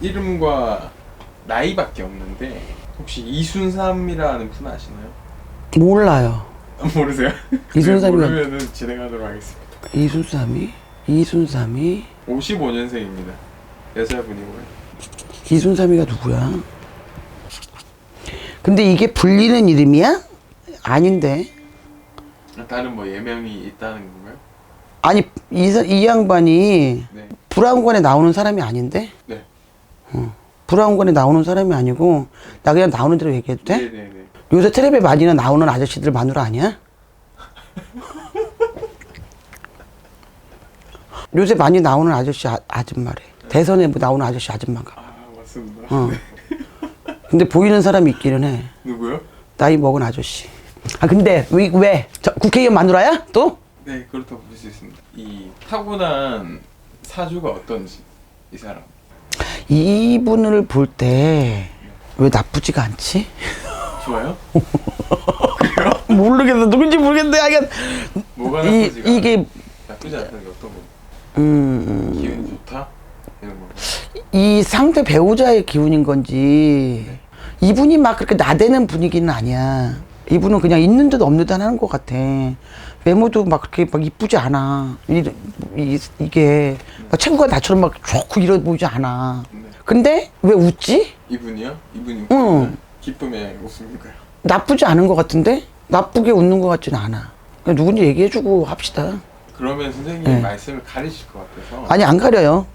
이름과 나이밖에 없는데 혹시 이순삼이라는 분 아시나요? 몰라요. 아, 모르세요? 이순삼이가- 모르면은 진행하도록 하겠습니다. 이순삼이 이순삼이 55년생입니다. 여자분이고요. 이순삼이가 누구야? 근데 이게 불리는 이름이야? 아닌데. 다른 뭐 예명이 있다는 건가요? 아니 이, 사- 이 양반이 네. 브라운관에 나오는 사람이 아닌데? 네. 브라운관에 나오는 사람이 아니고 나 그냥 나오는 대로 얘기해도 돼? 네네네. 요새 텔레비에 많이 나오는 아저씨들 마누라 아니야? 요새 많이 나오는 아저씨 아, 아줌마래. 대선에 뭐 나오는 아저씨 아줌마가. 아 맞습니다. 어. 근데 보이는 사람이 있기는 해. 누구요? 나이 먹은 아저씨. 아 근데 왜, 왜? 저 국회의원 마누라야? 또? 네 그렇다고 볼 수 있습니다. 이 타고난 사주가 어떤지 이 사람. 이분을 볼 때 왜 나쁘지가 않지? 좋아요? 모르겠어. 누군지 모르겠는데 하여간 뭐가 이, 나쁘지가 이게 나쁘지 않다는 게 어떤 거? 음, 기운이 좋다 이런 거. 이 상대 배우자의 기운인 건지 이분이 막 그렇게 나대는 분위기는 아니야. 이분은 그냥 있는 듯 없는 듯 하는 것 같아. 외모도 막 그렇게 막 이쁘지 않아. 이, 이, 이게 막 체구가 나처럼 막 좋고 이러 보이지 않아. 네. 근데 왜 웃지? 이분이요? 이분이 응. 기쁨에 웃습니까요? 나쁘지 않은 것 같은데? 나쁘게 웃는 것 같지는 않아. 그냥 누군지 얘기해주고 합시다. 그러면 선생님 네. 말씀을 가리실 것 같아서 아니 안 가려요.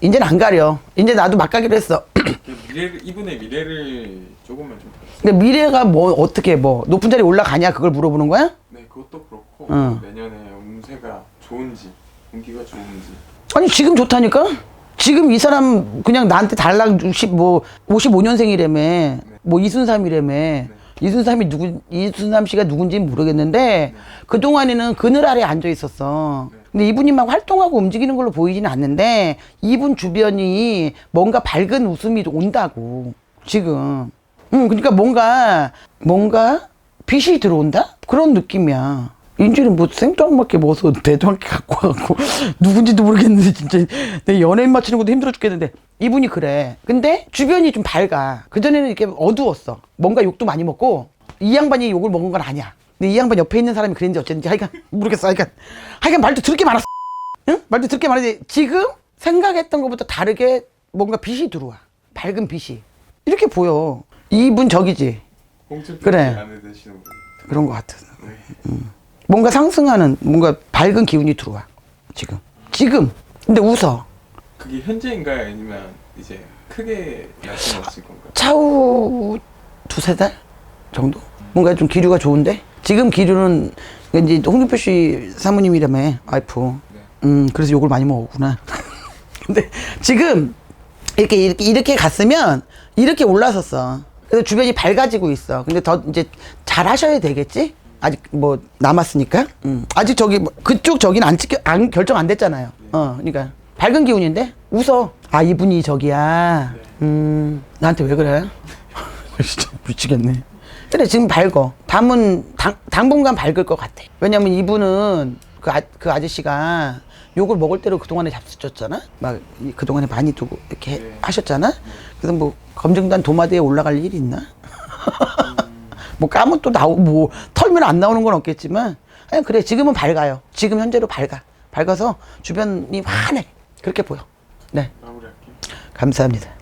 이제는 안 가려. 이제 나도 막 가기로 했어. 미래 이분의 미래를 조금만 좀 봐주세요. 근데 미래가 뭐 어떻게 뭐 높은 자리 올라가냐 그걸 물어보는 거야? 네, 그것도 그렇고 응. 내년에 운세가 좋은지 운기가 좋은지 아니 지금 좋다니까? 지금 이 사람 그냥 나한테 달랑 60, 뭐 55년생이라며 뭐 이순삼이라며 이순삼이 누구 이순삼 씨가 누군지는 모르겠는데 그 동안에는 그늘 아래 앉아 있었어. 근데 이분이 막 활동하고 움직이는 걸로 보이지는 않는데 이분 주변이 뭔가 밝은 웃음이 온다고 지금. 응, 그러니까 뭔가 뭔가 빛이 들어온다 그런 느낌이야. 인지는 뭐 생뚱맞게 뭐서 대뚱하게 갖고 와갖고 누군지도 모르겠는데 진짜 내 연예인 맞추는 것도 힘들어 죽겠는데 이분이 그래. 근데 주변이 좀 밝아. 그전에는 이렇게 어두웠어. 뭔가 욕도 많이 먹고 이 양반이 욕을 먹은 건 아니야. 근데 이 양반 옆에 있는 사람이 그랬는지 어쨌는지 하여간 모르겠어. 하여간 하여간 말도 들을 게 많았어. 응? 말도 들을 게 많은데 지금 생각했던 것보다 다르게 뭔가 빛이 들어와. 밝은 빛이. 이렇게 보여. 이분 저기지. 그래. 그런 것 같아. 네. 뭔가 상승하는 뭔가 밝은 기운이 들어와 지금. 지금. 근데 웃어. 그게 현재인가요? 아니면 이제 크게 말씀하실 건가요? 차후 두세 달 정도? 뭔가 좀 기류가 좋은데? 지금 기류는 이제 홍준표 씨 사모님이라며 와이프. 네. 음 그래서 욕을 많이 먹었구나. 근데 지금 이렇게 이렇게 이렇게 갔으면 이렇게 올라섰어. 그래서 주변이 밝아지고 있어. 근데 더 이제 잘 하셔야 되겠지 아직 뭐 남았으니까? 음. 아직 저기 뭐 그쪽 저기는 안 찍혀 안 결정 안 됐잖아요. 어 그러니까 밝은 기운인데 웃어. 아 이분이 저기야. 음 나한테 왜 그래? 진짜 미치겠네. 그래 지금 밝어. 담은 당, 당분간 밝을 것 같아. 왜냐면 이분은 그, 아, 그 아저씨가 욕을 먹을 대로 그동안에 잡수셨잖아? 막 이- 그동안에 많이 두고 이렇게 네. 하셨잖아? 그래서 뭐 검증단 도마대에 올라갈 일이 있나 뭐 까면 또 나오고 뭐 털면 안 나오는 건 없겠지만 그냥 그래 지금은 밝아요. 지금 현재로 밝아. 밝아서 주변이 환해. 그렇게 보여. 네. 감사합니다